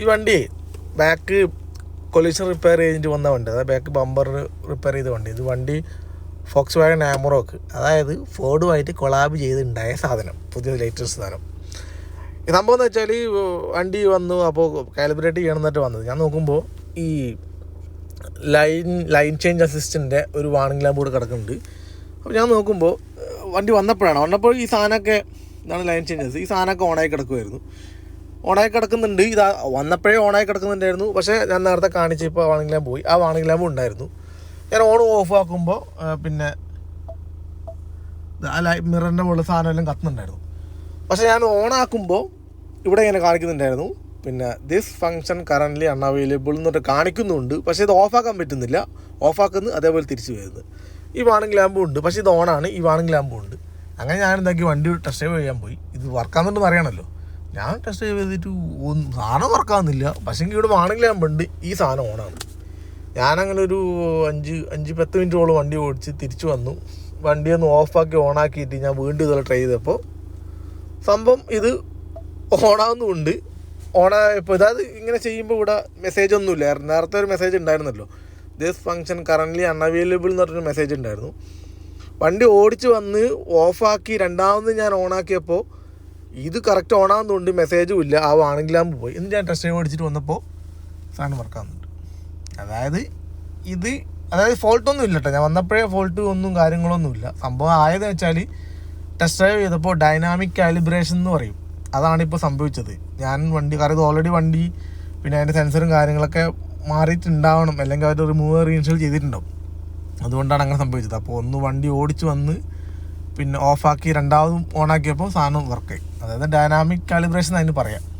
ഈ വണ്ടി back collision repair ചെയ്തിട്ട് വന്ന വണ്ടി. അതായത് ബാക്ക് ബമ്പർ റിപ്പയർ ചെയ്ത വണ്ടി. ഇത് വണ്ടി ഫോക്സ് വാഗൺ ആമറോക്ക് അതായത് ഫോർഡുമായിട്ട് കൊളാബ് ചെയ്തുണ്ടായ സാധനം. പുതിയ ലേറ്റസ്റ്റ് സാധനം. സംഭവം എന്ന് വെച്ചാൽ ഈ വണ്ടി വന്നു. അപ്പോൾ കാലിബ്രേറ്റ് ചെയ്യണം എന്നിട്ട് വന്നത്. ഞാൻ നോക്കുമ്പോൾ ഈ ലൈൻ ലൈൻ ചേഞ്ച് അസിസ്റ്റന്റെ ഒരു വാണിംഗ് ലാമ്പ് കൂടെ കിടക്കുന്നുണ്ട്. അപ്പോൾ ഞാൻ നോക്കുമ്പോൾ വണ്ടി വന്നപ്പോഴാണ്. വന്നപ്പോൾ ഈ സാധനമൊക്കെ ഇതാണ് ലൈൻ ചേഞ്ചസ് ഈ സാധനമൊക്കെ ഓണായി കിടക്കുമായിരുന്നു ഓണായി കിടക്കുന്നുണ്ട്. ഇത് വന്നപ്പോഴേ ഓണായി കിടക്കുന്നുണ്ടായിരുന്നു. പക്ഷേ ഞാൻ നേരത്തെ കാണിച്ച് ഇപ്പോൾ വാണിംഗ് ലാമ്പ് പോയി. ആ വാണിംഗ് ലാമ്പ് ഉണ്ടായിരുന്നു. ഞാൻ ഓൺ ഓഫ് ആക്കുമ്പോൾ പിന്നെ ആ ലൈ മിററിന്റെ മുകളിൽ സാധനം എല്ലാം കത്തുന്നുണ്ടായിരുന്നു. പക്ഷേ ഞാൻ ഓൺ ആക്കുമ്പോൾ ഇവിടെ ഇങ്ങനെ കാണിക്കുന്നുണ്ടായിരുന്നു. പിന്നെ ദിസ് ഫങ്ഷൻ കറന്റ്ലി അൺഅവൈലബിൾ എന്നിട്ട് കാണിക്കുന്നുണ്ട്. പക്ഷേ ഇത് ഓഫാക്കാൻ പറ്റുന്നില്ല. ഓഫാക്കുന്നു അതേപോലെ തിരിച്ചു വരുന്നത് ഈ വാണിംഗ് ലാമ്പും ഉണ്ട്. പക്ഷേ ഇത് ഓണാണ് ഈ വാണിംഗ് ലാമ്പും ഉണ്ട്. അങ്ങനെ ഞാൻ എന്താക്കി വണ്ടി ടെസ്റ്റ് ചെയ്യാൻ പോയി. ഇത് വർക്കാകുന്നുണ്ടെന്ന് അറിയണമല്ലോ ഞാൻ ടെസ്റ്റ് ചെയ്തിട്ട് ഒന്ന് സാധനം വർക്കാവുന്നില്ല പക്ഷേ ഇവിടെ വേണമെങ്കിൽ ഞാൻ ഉണ്ട് ഈ സാധനം ഓണാണ് ഞാനങ്ങനെ ഒരു അഞ്ച് അഞ്ച് പത്ത് മിനിറ്റോളം വണ്ടി ഓടിച്ച് തിരിച്ചു വന്നു. വണ്ടി ഒന്ന് ഓഫാക്കി ഓണാക്കിയിട്ട് ഞാൻ വീണ്ടും ഇതുപോലെ ട്രൈ ചെയ്തപ്പോൾ സംഭവം ഇത് ഓണാവുന്നുമുണ്ട് ഓണായപ്പോൾ ഇതായത് ഇങ്ങനെ ചെയ്യുമ്പോൾ ഇവിടെ മെസ്സേജ് ഒന്നുമില്ല നേരത്തെ ഒരു മെസ്സേജ് ഉണ്ടായിരുന്നല്ലോ. ദിസ് ഫങ്ഷൻ കറന്റ്ലി അൺഅവൈലബിൾ എന്ന് പറഞ്ഞൊരു മെസ്സേജ് ഉണ്ടായിരുന്നു. വണ്ടി ഓടിച്ച് വന്ന് ഓഫാക്കി രണ്ടാമത് ഞാൻ ഓണാക്കിയപ്പോൾ ഇത് കറക്റ്റ് ഓണാവുന്നുണ്ട് മെസ്സേജും ഇല്ല. ആ വാണിംഗ് ലാമ്പ് പോയി. എന്ന് ഞാൻ ടെസ്റ്റ് ഡ്രൈവ് വന്നപ്പോൾ സാധനം വർക്കാവുന്നുണ്ട് അതായത് ഇത് അതായത് ഫോൾട്ടൊന്നും ഇല്ല കേട്ടോ ഞാൻ വന്നപ്പോഴേ ഫോൾട്ട് ഒന്നും കാര്യങ്ങളൊന്നും ഇല്ല. സംഭവം ആയതെന്ന് വെച്ചാൽ ടെസ്റ്റ് ഡ്രൈവ് ചെയ്തപ്പോൾ ഡൈനാമിക് കാലിബ്രേഷൻ എന്ന് പറയും. അതാണ് ഇപ്പോൾ സംഭവിച്ചത്. ഞാൻ വണ്ടി കാരണം ഓൾറെഡി വണ്ടി പിന്നെ അതിന്റെ സെൻസറും കാര്യങ്ങളൊക്കെ മാറിയിട്ടുണ്ടാവണം. അല്ലെങ്കിൽ അവർ റിമൂവ് റീഇൻസ്റ്റോൾ ചെയ്തിട്ടുണ്ടാവും. അതുകൊണ്ടാണ് അങ്ങനെ സംഭവിച്ചത്. അപ്പോൾ ഒന്ന് വണ്ടി ഓടിച്ച് വന്ന് പിന്നെ ഓഫാക്കി രണ്ടാമതും ഓണാക്കിയപ്പോൾ സാധനം വർക്കായി അതായത് ഡൈനാമിക് കാലിബ്രേഷൻ അതിന് പറയാം.